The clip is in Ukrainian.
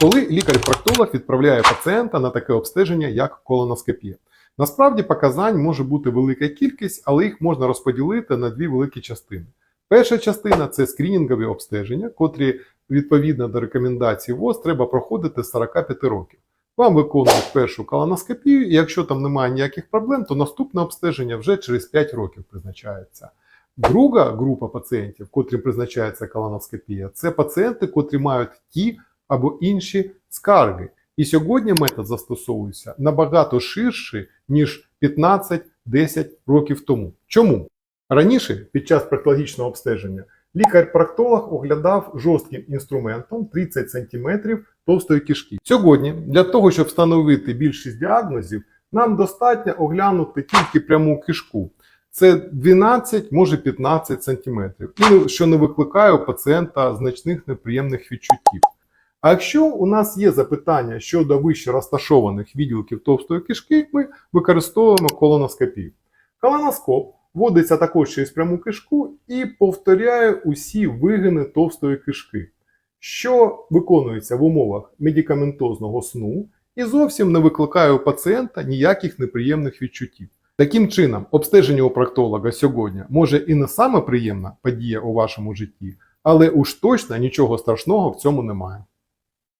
коли лікар-проктолог відправляє пацієнта на таке обстеження, як колоноскопія. Насправді показань може бути велика кількість, але їх можна розподілити на дві великі частини. Перша частина це скринінгові обстеження, котрі відповідно до рекомендацій ВОЗ треба проходити з 45 років. Вам виконують першу колоноскопію, і якщо там немає ніяких проблем, то наступне обстеження вже через 5 років призначається. Друга група пацієнтів, котрим призначається колоноскопія, це пацієнти, котрі мають ті або інші скарги. І сьогодні метод застосовується набагато ширший, ніж 15-10 років тому. Чому? Раніше, під час проктологічного обстеження, лікар-проктолог оглядав жорстким інструментом 30 см товстої кишки. Сьогодні, для того, щоб встановити більшість діагнозів, нам достатньо оглянути тільки пряму кишку. Це 12, може 15 см, і що не викликає у пацієнта значних неприємних відчуттів. А якщо у нас є запитання щодо вище розташованих відділків товстої кишки, ми використовуємо колоноскопію. Колоноскоп вводиться також через пряму кишку і повторяє усі вигини товстої кишки, що виконується в умовах медикаментозного сну і зовсім не викликає у пацієнта ніяких неприємних відчуттів. Таким чином, обстеження у проктолога сьогодні може і не саме приємна подія у вашому житті, але уж точно нічого страшного в цьому немає.